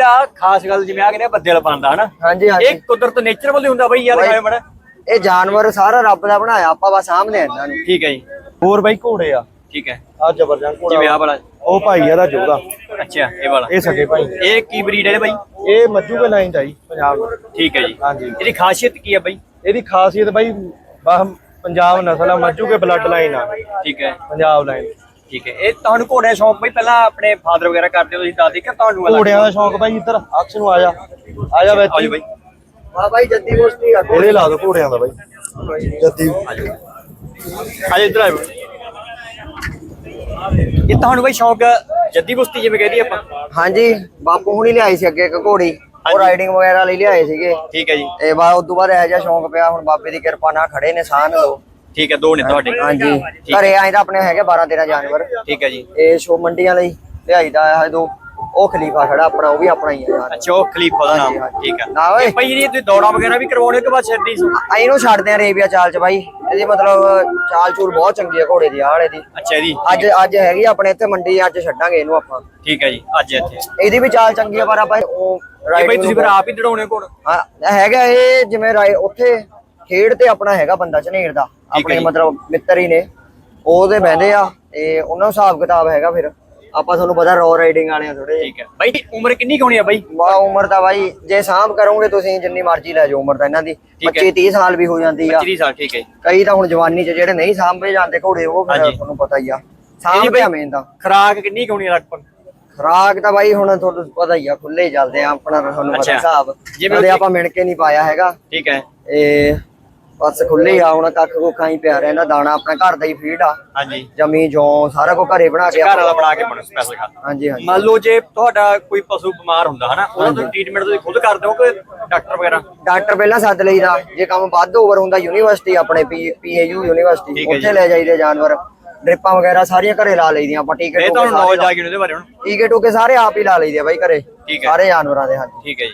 ਇਹਦਾ ਖਾਸ ਗੱਲ ਜਿਵੇਂ ਆ ਕਹਿੰਦੇ ਆ ਬੱਦਲ ਪਾਉਂਦਾ ਹਨਾ? ਹਾਂਜੀ ਇਹ ਹਾਂਜੀ ਕੁਦਰਤ ਨੇਚਰ ਵੱਲੋਂ ਹੀ ਹੁੰਦਾ ਬਈ ਯਾਰ ਦਿਖਾਓ ਮੜਾ ਇਹ ਜਾਨਵਰ ਸਾਰਾ ਰੱਬ ਦਾ ਬਣਾਇਆ ਆਪਾਂ ਬਸ ਸਾਹਮਣੇ ਇਹਨਾਂ ਨੂੰ। ਠੀਕ ਹੈ ਜੀ। ਹੋਰ ਬਾਈ ਘੋੜੇ ਆ। ਠੀਕ ਹੈ। ਆ ਜ਼ਬਰਦਸਤ ਜਿਵੇਂ ਆ ਵਾਲਾ। ਉਹ ਭਾਈ ਇਹਦਾ ਜੋਗਾ। ਅੱਛਾ ਇਹ ਵਾਲਾ। ਇਹ ਸਕੇ ਭਾਈ। ਇਹ ਕੀ ਬਰੀਡ ਹੈ ਬਈ? ਇਹ ਮੱਜੂ ਕੇ ਲਾਈਨ ਦਾ ਜੀ ਪੰਜਾਬ ਦਾ। ਠੀਕ ਹੈ ਜੀ। ਹਾਂਜੀ। ਇਹਦੀ ਖਾਸੀਅਤ ਕੀ ਹੈ ਬਈ? ਇਹਦੀ ਖਾਸੀਅਤ ਬਾਈ ਬਾਹ ਪੰਜਾਬ ਨਸਲ ਆ ਮੱਜੂ ਕੇ ਬਲੱਡ ਲਾਈਨ ਆ। ਠੀਕ ਹੈ। ਪੰਜਾਬ ਲਾਈਨ ਠੀਕ ਹੈ। ਇਹ ਤੁਹਾਨੂੰ ਘੋੜੇ ਦਾ ਸ਼ੌਂਕ ਬਈ ਪਹਿਲਾਂ ਆਪਣੇ ਫਾਦਰ ਵਗੈਰਾ ਕਰਦੇ ਹੋ ਤੁਸੀਂ ਦੱਸ ਦੇ ਕਿ ਤੁਹਾਨੂੰ ਅਲੱਗ ਘੋੜਿਆਂ ਦਾ ਸ਼ੌਂਕ ਬਾਈ ਇੱਧਰ ਅਕਸ ਨੂੰ ਆ ਜਾ। ਆ ਜਾ ਬਈ। ਵਾਹ ਬਾਈ ਜੱਦੀ ਮੁਸ਼ਤੀ ਆ ਇਹਦੇ ਲਾ ਦੋ ਘੋੜਿਆਂ ਦਾ ਬਾਈ ਜੱਦੀ। ਆਜੋ ਇੱਧਰ ਆਜੋ ਇਹ ਤੁਹਾਨੂੰ ਬਈ ਸ਼ੌਂਕ ਜੱਦੀ ਬੁਸਤੀ ਜਿਵੇਂ ਕਹਦੀ ਆਪਾਂ? ਹਾਂਜੀ ਬਾਪੂ ਹੁਣੀ ਲਿਆਈ ਸੀ ਅੱਗੇ ਇੱਕ ਘੋੜੀ। ਉਹ ਰਾਈਡਿੰਗ ਵਗੈਰਾ ਲਈ ਲਿਆਏ ਸੀਗੇ। ਠੀਕ ਹੈ ਜੀ। ਤੇ ਬਾਅਦ ਉਸ ਤੋਂ ਬਾਅਦ ਇਹ ਜਿਹਾ ਸ਼ੌਂਕ ਪਿਆ ਹੁਣ ਬਾਬੇ ਦੀ ਕਿਰਪਾ ਨਾਲ ਖੜੇ ਨੇ ਸਾਨ ਲੋ ਠੀਕ ਹੈ ਦੋ ਨੇ ਤੁਹਾਡੇ। ਹਾਂਜੀ। ਘਰੇ ਆਏ ਤਾਂ ਆਪਣੇ ਹੈਗੇ 12 13 ਜਾਨਵਰ। ਠੀਕ ਹੈ ਜੀ। ਇਹ ਸ਼ੋ ਮੰਡੀਆਂ ਲਈ ਲਿਆਈਦਾ ਹੈ ਦੋ। ਉਹ ਖਲੀਫਾ ਖੜਾ ਆਪਣਾ ਉਹ ਵੀ ਆਪਣਾ ਹੀ ਹੈ ਯਾਰ। ਅੱਛਾ ਉਹ ਖਲੀਫਾ ਦਾ ਨਾਮ। ਠੀਕ ਹੈ। ਨਾ ਓਏ। ਭਾਈ ਜੀ ਤੁਸੀਂ ਦੌੜਾ ਵਗੈਰਾ ਵੀ ਕਰਵਾਉਣੇ ਕਿ ਬਾਅਦ ਛੱਡੀ ਸੀ? ਅਸੀਂ ਇਹਨੂੰ ਛੱਡਦੇ ਆ ਰੇਬੀਆ ਚਾਲ ਚ ਬਾਈ। ਇਹਦੀ ਮਤਲਬ ਚਾਲ ਚੂਲ ਬਹੁਤ ਚੰਗੀ ਹੈ ਘੋੜੇ ਦੀ ਆਹ ਵਾਲੇ ਦੀ। ਅੱਛਾ ਜੀ ਅੱਜ ਅੱਜ ਹੈਗੀ ਆਪਣੇ ਇੱਥੇ ਮੰਡੀ ਅੱਜ ਛੱਡਾਂਗੇ ਇਹਨੂੰ ਆਪਾਂ। ਠੀਕ ਹੈ ਜੀ ਅੱਜ ਇੱਥੇ। ਇਹਦੀ ਵੀ ਚਾਲ ਚੰਗੀ ਹੈ ਪਰ ਆਪਾਂ ਉਹ ਇਹ ਭਾਈ ਤੁਸੀਂ ਫਿਰ ਨੂੰ- ਆਪ ਹੀ ਦੜਾਉਣੇ ਕੋਣ ਹਾਂ, ਹੈਗਾ ਇਹ ਜਿਵੇਂ ਰਾਈ ਉੱਥੇ ਖੇਡ ਤੇ ਆਪਣਾ ਹੈਗਾ ਬੰਦਾ ਝਨੇਰ ਦਾ। ਆਪਣੇ। ਮਤਲਬ ਮਿੱਤਰ ਹੀ ਨੇ। ਉਹਦੇ ਬਹਿੰਦੇ ਆ ਤੇ ਉਹਨਾਂ ਨੂੰ ਹਿਸਾਬ ਕਿਤਾਬ ਹੈਗਾ ਫਿਰ। ਆਪਾਂ ਤੁਹਾਨੂੰ ਪਤਾ ਰੋ ਰਾਈਡਿੰਗ ਵਾਲੇ ਆ ਥੋੜੇ ਠੀਕ ਹੈ। ਬਾਈ ਉਮਰ ਕਿੰਨੀ ਕੁ ਹੋਣੀ ਆ ਬਾਈ? ਵਾ ਉਮਰ ਤਾਂ ਬਾਈ ਜੇ ਸਾਂਭ ਕਰੋਗੇ ਤੁਸੀਂ ਜਿੰਨੀ ਮਰਜ਼ੀ ਲੈ ਜਾਓ ਉਮਰ ਤਾਂ ਇਹਨਾਂ ਦੀ। ਠੀਕ ਹੈ। 25 30 ਸਾਲ ਵੀ ਹੋ ਜਾਂਦੀ ਆ। 25 ਸਾਲ ਠੀਕ ਹੈ। ਕਈ ਤਾਂ ਹੁਣ ਜਵਾਨੀ 'ਚ ਜਿਹੜੇ ਨਹੀਂ ਸਾਂਭੇ ਜਾਂਦੇ ਘੋੜੇ ਉਹ। ਤੁਹਾਨੂੰ ਪਤਾ ਹੀ ਆ। ਇਹਦੀ ਸਾਂਭੇ ਬਾਈ- ਆ ਮੇਨ ਤਾਂ। ਖਰਾਕ ਕਿੰਨੀ ਕੁ ਹੋਣੀ ਆ ਲਗਭਗ? ਖਰਾਕ ਤਾਂ ਬਾਈ ਹੁਣ ਤੁਹਾਨੂੰ ਪਤਾ ਹੀ ਆ ਖੁੱਲੇ ਚੱਲਦੇ ਆ ਆਪਣਾ ਤੁਹਾਨੂੰ ਪਤਾ। ਹਿਸਾਬ। ਜਿਵੇਂ ਆਪਾਂ ਮਿਣ ਕੇ ਨਹੀਂ ਪਾਇਆ ਹੈਗਾ। ਠੀਕ ਹੈ। ਇਹ ਬਸ ਖੁੱਲੇ ਆ ਹੁਣ ਕੱਖ ਕੋਖਾਂ ਹੀ ਪਿਆ ਰਹਿੰਦਾ ਦਾਣਾ ਆਪਣਾ ਘਰ ਦਾ ਹੀ ਫੀਡ ਆ। ਹਾਂਜੀ। ਜਮੀ ਜੋਂ ਸਾਰਾ ਕੁਝ ਘਰੇ ਬਣਾ ਕੇ ਘਰ ਵਾਲਾ ਬਣਾ ਕੇ ਬਣੋ ਸਪੈਸ਼ਲ ਖਾ ਹਾਂਜੀ ਹਾਂਜੀ। ਮੰਨ ਲਓ ਜੇ ਤੁਹਾਡਾ ਕੋਈ ਪਸ਼ੂ ਬਿਮਾਰ ਹੁੰਦਾ ਹਨਾ ਉਹਦਾ ਤੁਸੀਂ ਟ੍ਰੀਟਮੈਂਟ ਤੁਸੀਂ ਖੁਦ ਕਰਦੇ ਹੋ ਕਿ ਡਾਕਟਰ ਵਗੈਰਾ? ਡਾਕਟਰ ਪਹਿਲਾਂ ਸੱਦ ਲਈਦਾ ਜੇ ਕੰਮ ਵੱਧ ਓਵਰ ਹੁੰਦਾ ਯੂਨੀਵਰਸਿਟੀ ਆਪਣੇ ਪੀਏਯੂ ਯੂਨੀਵਰਸਿਟੀ ਉੱਥੇ। ਲੈ ਜਾਈਦੇ ਜਾਨਵਰ। ਡ੍ਰਿਪਾਂ ਵਗੈਰਾ ਸਾਰੀਆਂ ਘਰੇ ਲਾ ਲਈਦੀਆਂ ਆਪਾਂ ਟੀਕੇ ਇਹ ਤੁਹਾਨੂੰ ਨੌਲੇਜ ਆ ਗਈ ਉਹਦੇ ਬਾਰੇ ਹੁਣ? ਟੀਕੇ ਟੂਕੇ ਸਾਰੇ ਆਪ ਹੀ ਲਾ ਲਈਦੇ ਆ ਬਾਈ ਘਰੇ। ਸਾਰੇ ਜਾਨਵਰਾਂ ਦੇ ਹਾਂਜੀ। ਠੀਕ ਹੈ ਜੀ।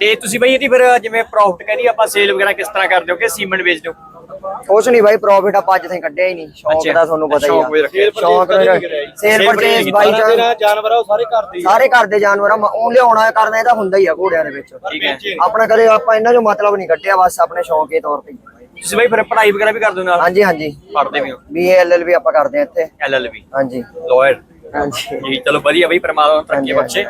ਤੇ ਤੁਸੀਂ ਬਈ ਇਹਦੀ ਫਿਰ ਜਿਵੇਂ ਪ੍ਰੋਫਿਟ ਕਹਿੰਦੀ ਆਪਾਂ ਸੇਲ ਵਗੈਰਾ ਕਿਸ ਤਰ੍ਹਾਂ ਕਰਦੇ ਹੋ ਕਿ ਸੀਮੈਂਟ ਵੇਚਦੇ ਹੋ? ਕੁਛ ਨਹੀਂ ਬਾਈ ਪ੍ਰੋਫਿਟ ਆਪਾਂ ਅੱਜ ਤਾਈਂ ਕੱਢਿਆ ਹੀ ਨਹੀਂ। ਸ਼ੌਂਕ ਅੱਛਾ। ਦਾ ਤੁਹਾਨੂੰ ਪਤਾ ਸ਼ੌਂਕ ਵੀ ਹੀ ਰੱਖਿਆ। ਆ ਸ਼ੌਂਕ। ਸੇਲ ਪਰਚੇਸ ਬਾਈ ਜਾਨਵਰ ਆ ਉਹ ਸਾਰੇ ਘਰ ਦੇ ਹੀ ਆ। ਸਾਰੇ ਘਰ ਦੇ ਜਾਨਵਰ ਆ ਮ- ਉਹ ਲਿਆਉਣਾ ਕਰਨਾ ਇਹਦਾ ਹੁੰਦਾ ਹੀ ਆ ਘੋੜਿਆਂ ਦੇ ਵਿੱਚ। ਠੀਕ ਹੈ। ਆਪਣਾ ਕਦੇ ਆਪਾਂ ਇਹਨਾਂ ਚੋਂ ਮਤਲਬ ਨਹੀਂ ਕੱਢਿਆ ਬਸ ਆਪਣੇ ਸ਼ੌਂਕ ਦੇ ਤੌਰ ਤੇ ਹੀ। ਤੁਸੀਂ ਬਈ ਫਿਰ ਪੜ੍ਹਾਈ ਵਗੈਰਾ ਵੀ ਕਰਦੇ ਹੋ ਨਾਲ? ਹਾਂਜੀ ਹਾਂਜੀ। ਪੜ੍ਹਦੇ ਵੀ ਹੋ। ਬੀਏ ਐਲਐਲਬੀ ਆਪਾਂ ਕਰਦੇ ਆ ਇੱਥੇ। ਐਲਐਲਬੀ ਹਾਂਜੀ। ਲਾਇਰ ਹਾਂਜੀ। ਜੀ ਚਲੋ ਵਧੀਆ ਬਈ ਪਰਮਾਤਮਾ ਤਰੱਕੀ ਬਖਸ਼ੇ।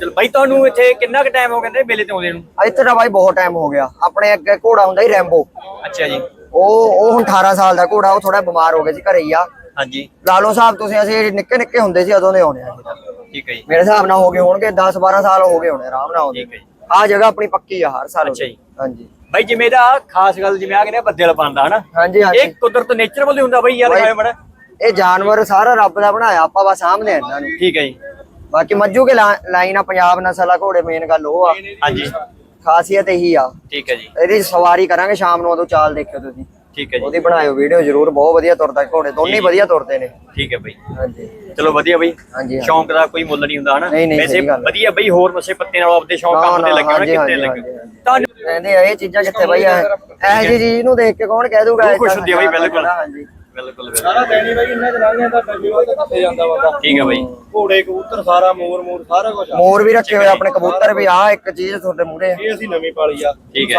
ਚਲੋ ਬਾਈ ਤੁਹਾਨੂੰ ਇੱਥੇ ਕਿੰਨਾ ਕੁ ਟਾਈਮ ਹੋ ਕਹਿੰਦੇ ਮੇਲੇ ਤੇ ਆਉਂਦੇ ਨੂੰ? ਇੱਥੇ ਤਾਂ ਬਾਈ ਬਹੁਤ ਟਾਈਮ ਹੋ ਗਿਆ। ਆਪਣੇ ਅੱਗੇ ਘੋੜਾ ਹੁੰਦਾ ਹੀ ਰੈਂਬੋ। ਅੱਛਾ ਜੀ। ਉਹ ਉਹ ਹੁਣ 18 ਸਾਲ ਦਾ ਘੋੜਾ ਉਹ ਥੋੜਾ ਬਿਮਾਰ ਹੋ ਗਿਆ ਸੀ ਘਰੇ ਹੀ ਆ। ਹਾਂਜੀ। ਲਾ ਲਓ ਸਾਹਿਬ ਤੁਸੀਂ ਅਸੀਂ ਨਿੱਕੇ ਨਿੱਕੇ ਹੁੰਦੇ ਸੀ ਉਦੋਂ ਦੇ ਆਉਣੇ ਆ। ਠੀਕ ਹੈ ਜੀ। ਮੇਰੇ ਹਿਸਾਬ ਨਾਲ ਹੋ ਗਏ ਹੋਣਗੇ 10 12 ਸਾਲ ਹੋ ਗਏ ਹੋਣੇ ਆਰਾਮ ਨਾਲ ਆਉਂਦੇ। ਠੀਕ ਹੈ ਜੀ। ਆ ਜਗ੍ਹਾ ਆਪਣੀ ਪੱਕੀ ਆ ਹਰ ਸਾਲ। ਅੱਛਾ ਜੀ। ਹਾਂਜੀ। ਬਾਈ ਜਿਵੇਂ ਇਹਦਾ ਖਾਸ ਗੱਲ ਜਿਵੇਂ ਆ ਕਹਿੰਦੇ ਬੱਦਲ ਪਾਉਂਦਾ ਹਨਾ? ਹਾਂਜੀ ਹਾਂਜੀ। ਇਹ ਕੁਦਰਤ ਨੇਚਰ ਵੱਲੋਂ ਹੁੰਦਾ ਬਈ ਯਾਰ ਮੜਾ ਇਹ ਜਾਨਵਰ ਸਾਰਾ ਰੱਬ ਦਾ ਬਣਾਇਆ ਆਪਾਂ ਬਸ ਸਾਹਮਣੇ ਇਹਨਾਂ ਨੂੰ। ਠੀਕ ਹੈ ਜੀ। ਬਾਕੀ ਮੱਜੂ ਕੇ ਲਾਈਨ ਆ ਪੰਜਾਬ ਨਸਲ ਆ ਘੋੜੇ ਮੇਨ ਗੱਲ ਉਹ ਆ। ਹਾਂਜੀ। ਖਾਸੀਅਤ ਇਹੀ ਆ। ਠੀਕ ਹੈ ਜੀ। ਇਹਦੀ ਸਵਾਰੀ ਕਰਾਂਗੇ ਸ਼ਾਮ ਨੂੰ ਉਦੋਂ ਚਾਲ ਦੇਖਿਓ ਤੁਸੀਂ। ਠੀਕ ਹੈ ਜੀ। ਉਹਦੀ ਬਣਾਇਓ ਵੀਡੀਓ ਜ਼ਰੂਰ ਬਹੁਤ ਵਧੀਆ ਤੁਰਦਾ ਘੋੜੇ ਦੋਨੇ ਹੀ ਵਧੀਆ ਤੁਰਦੇ ਨੇ। ਠੀਕ ਹੈ ਬਈ। ਹਾਂਜੀ। ਚਲੋ ਵਧੀਆ ਬਈ। ਹਾਂਜੀ। ਸ਼ੌਂਕ ਦਾ ਕੋਈ ਮੁੱਲ ਨਹੀਂ ਹੁੰਦਾ ਹਨਾ? ਵੈਸੇ। ਵਧੀਆ ਬਈ ਹੋਰ ਨਸ਼ੇ ਪੱਤੇ ਨਾਲੋਂ ਆਪਦੇ ਸ਼ੌਂਕ ਕੰਮ ਤੇ ਲੱਗੇ ਹੋਣੇ ਕਿੱਥੇ ਲੱਗੇ। ਤੁਹਾਨੂੰ ਕਹਿੰਦੇ ਆ ਇਹ ਚੀਜ਼ਾਂ ਕਿੱਥੇ ਬਈ ਇਹ ਇਹ ਜੀ ਚੀਜ਼ ਨੂੰ ਦੇਖ ਕੇ ਕੌਣ ਕਹਿ ਦੂਗਾ ਇਹ ਖੁਸ਼ ਤਾਂ ਹੁੰਦੀ ਆ ਬਈ, ਬਿਲਕੁਲ। ਹਾਂਜੀ। ਬਿਲਕੁਲ ਬਿਲਕੁਲ। ਸਾਰਾ ਦੇਣੀ ਬਾਈ ਇੰਨਾ ਜਨਾਨੀਆਂ ਦਾ ਡੱਬੇ ਵੱਲ ਤਾਂ ਕਿੱਥੇ ਜਾਂਦਾ ਬੰਦਾ। ਠੀਕ ਹੈ ਬਈ। ਘੋੜੇ ਕਬੂਤਰ ਸਾਰਾ ਮੋਰ ਮੋਰ ਸਾਰਾ ਕੁਝ ਆ। ਮੋਰ ਵੀ ਰੱਖੇ ਹੋਏ ਆਪਣੇ ਕਬੂਤਰ ਵੀ ਆ ਇੱਕ ਚੀਜ਼ ਤੁਹਾਡੇ ਮੂਹਰੇ। ਇਹ ਅਸੀਂ ਨਵੀਂ ਪਾਲੀ ਆ। ਠੀਕ ਹੈ।